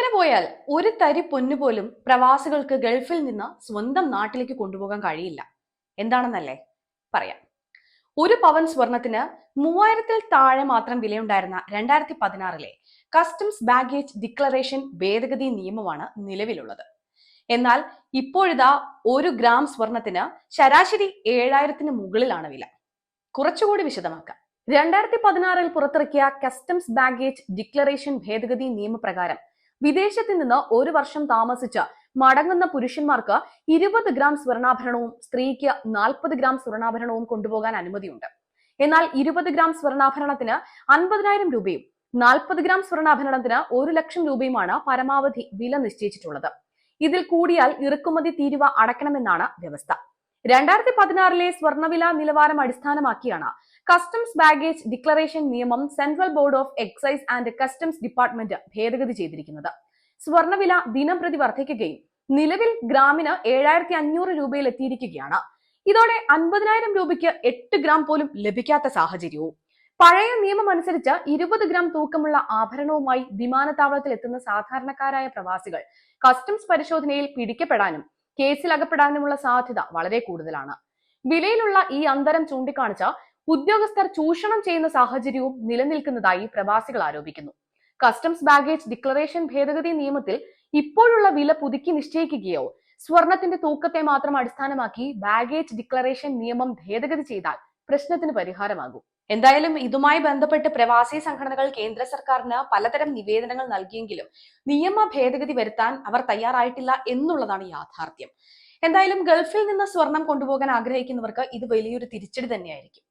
ഇങ്ങനെ പോയാൽ ഒരു തരി പൊന്നു പോലും പ്രവാസികൾക്ക് ഗൾഫിൽ നിന്ന് സ്വന്തം നാട്ടിലേക്ക് കൊണ്ടുപോകാൻ കഴിയില്ല. എന്താണെന്നല്ലേ? പറയാം. ഒരു പവൻ സ്വർണത്തിന് മൂവായിരത്തിൽ താഴെ മാത്രം വിലയുണ്ടായിരുന്ന രണ്ടായിരത്തി പതിനാറിലെ കസ്റ്റംസ് ബാഗേജ് ഡിക്ലറേഷൻ ഭേദഗതി നിയമമാണ് നിലവിലുള്ളത്. എന്നാൽ ഇപ്പോഴിതാ ഒരു ഗ്രാം സ്വർണത്തിന് ശരാശരി ഏഴായിരത്തിന് മുകളിലാണ് വില. കുറച്ചുകൂടി വിശദമാക്കാം. രണ്ടായിരത്തി പതിനാറിൽ പുറത്തിറക്കിയ കസ്റ്റംസ് ബാഗേജ് ഡിക്ലറേഷൻ ഭേദഗതി നിയമപ്രകാരം വിദേശത്ത് നിന്ന് ഒരു വർഷം താമസിച്ച് മടങ്ങുന്ന പുരുഷന്മാർക്ക് ഇരുപത് ഗ്രാം സ്വർണാഭരണവും സ്ത്രീക്ക് നാൽപ്പത് ഗ്രാം സ്വർണാഭരണവും കൊണ്ടുപോകാൻ അനുമതിയുണ്ട്. എന്നാൽ ഇരുപത് ഗ്രാം സ്വർണാഭരണത്തിന് അൻപതിനായിരം രൂപയും നാൽപ്പത് ഗ്രാം സ്വർണാഭരണത്തിന് ഒരു ലക്ഷം രൂപയുമാണ് പരമാവധി വില നിശ്ചയിച്ചിട്ടുള്ളത്. ഇതിൽ കൂടിയാൽ ഇറക്കുമതി തീരുവ അടക്കണമെന്നാണ് വ്യവസ്ഥ. രണ്ടായിരത്തി പതിനാറിലെ സ്വർണവില നിലവാരം അടിസ്ഥാനമാക്കിയാണ് കസ്റ്റംസ് ബാഗേജ് ഡിക്ലറേഷൻ നിയമം central board of excise and customs department ഭേദഗതി ചെയ്തിരിക്കുന്നത്. സ്വർണവില ദിനം പ്രതി വർദ്ധിക്കുകയും നിലവിൽ ഗ്രാമിന് ഏഴായിരത്തി അഞ്ഞൂറ് രൂപയിൽ എത്തിയിരിക്കുകയാണ്. ഇതോടെ അൻപതിനായിരം രൂപയ്ക്ക് എട്ട് ഗ്രാം പോലും ലഭിക്കാത്ത സാഹചര്യവും. പഴയ നിയമം അനുസരിച്ച് ഇരുപത് ഗ്രാം തൂക്കമുള്ള ആഭരണവുമായി വിമാനത്താവളത്തിൽ എത്തുന്ന സാധാരണക്കാരായ പ്രവാസികൾ കസ്റ്റംസ് പരിശോധനയിൽ പിടിക്കപ്പെടാനും കേസിൽ അകപ്പെടാനുമുള്ള സാധ്യത വളരെ കൂടുതലാണ്. വിലയിലുള്ള ഈ അന്തരം ചൂണ്ടിക്കാണിച്ച ഉദ്യോഗസ്ഥർ ചൂഷണം ചെയ്യുന്ന സാഹചര്യവും നിലനിൽക്കുന്നതായി പ്രവാസികൾ ആരോപിക്കുന്നു. കസ്റ്റംസ് ബാഗേജ് ഡിക്ലറേഷൻ ഭേദഗതി നിയമത്തിൽ ഇപ്പോഴുള്ള വില പുതുക്കി നിശ്ചയിക്കുകയോ സ്വർണത്തിന്റെ തൂക്കത്തെ മാത്രം അടിസ്ഥാനമാക്കി ബാഗേജ് ഡിക്ലറേഷൻ നിയമം ഭേദഗതി ചെയ്താൽ പ്രശ്നത്തിന് പരിഹാരമാകും. എന്തായാലും ഇതുമായി ബന്ധപ്പെട്ട് പ്രവാസി സംഘടനകൾ കേന്ദ്ര സർക്കാരിന് പലതരം നിവേദനങ്ങൾ നൽകിയെങ്കിലും നിയമ ഭേദഗതി വരുത്താൻ അവർ തയ്യാറായിട്ടില്ല എന്നുള്ളതാണ് യാഥാർത്ഥ്യം. എന്തായാലും ഗൾഫിൽ നിന്ന് സ്വർണം കൊണ്ടുപോകാൻ ആഗ്രഹിക്കുന്നവർക്ക് ഇത് വലിയൊരു തിരിച്ചടി തന്നെയായിരിക്കും.